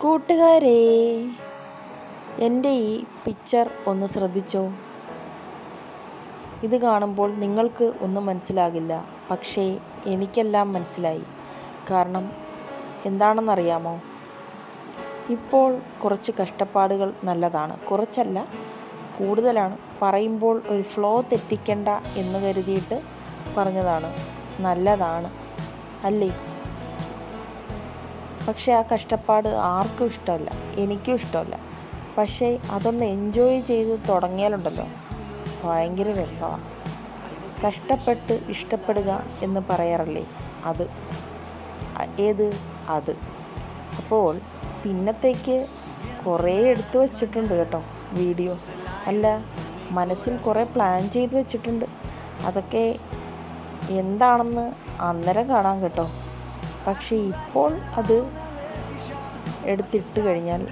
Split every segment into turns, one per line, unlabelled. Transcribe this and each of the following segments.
കൂട്ടുകാരെ എന്റെ ഈ പിക്ചർ ഒന്ന് ശ്രദ്ധിച്ചോ? ഇത് കാണുമ്പോൾ നിങ്ങൾക്ക് ഒന്നും മനസ്സിലാകില്ല. പക്ഷേ എനിക്കെല്ലാം മനസ്സിലായി. കാരണം എന്താണെന്നറിയാമോ? ഇപ്പോൾ കുറച്ച് കഷ്ടപ്പാടുകൾ നല്ലതാണ്. കുറച്ചല്ല കൂടുതലാണ്. പറയുമ്പോൾ ഒരു ഫ്ലോ തെറ്റിക്കണ്ട എന്ന് കരുതിയിട്ട് പറഞ്ഞതാണ്. നല്ലതാണ്. അല്ലേ? പക്ഷേ ആ കഷ്ടപ്പാട് ആർക്കും ഇഷ്ടമല്ല എനിക്കും ഇഷ്ടമല്ല. പക്ഷേ അതൊന്ന് എൻജോയ് ചെയ്ത് തുടങ്ങിയാലുണ്ടല്ലോ. ഭയങ്കര രസമാണ് കഷ്ടപ്പെട്ട് ഇഷ്ടപ്പെടുക എന്ന് പറയാറല്ലേ? അത്. ഏത്? അത്. അപ്പോൾ പിന്നത്തേക്ക് കുറേ എടുത്തു വച്ചിട്ടുണ്ട് കേട്ടോ വീഡിയോ. അല്ല മനസ്സിൽ കുറേ പ്ലാൻ ചെയ്ത് വെച്ചിട്ടുണ്ട്. അതൊക്കെ എന്താണെന്ന് അന്നേരം കാണാം കേട്ടോ. പക്ഷേ ഇപ്പോൾ അത് എടുത്തിട്ട് കഴിഞ്ഞാൽ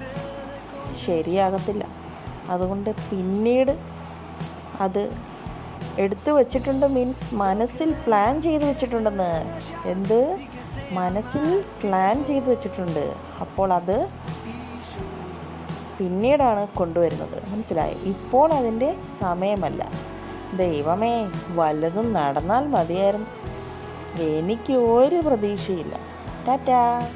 ശരിയാകത്തില്ല. അതുകൊണ്ട് പിന്നീട് അത് എടുത്തു വച്ചിട്ടുണ്ട് മീൻസ് മനസ്സിൽ പ്ലാൻ ചെയ്ത് വെച്ചിട്ടുണ്ടെന്ന്. എന്ത്? മനസ്സിൽ പ്ലാൻ ചെയ്ത് വെച്ചിട്ടുണ്ട്. അപ്പോൾ അത് പിന്നീടാണ് കൊണ്ടുവരുന്നത്. മനസ്സിലായി? ഇപ്പോൾ അതിന്റെ സമയമല്ല. ദൈവമേ വല്ലതും നടന്നാൽ മതിയായിരുന്നു. എനിക്ക് ഒരു പ്രതീക്ഷയില്ല. ടാറ്റാ.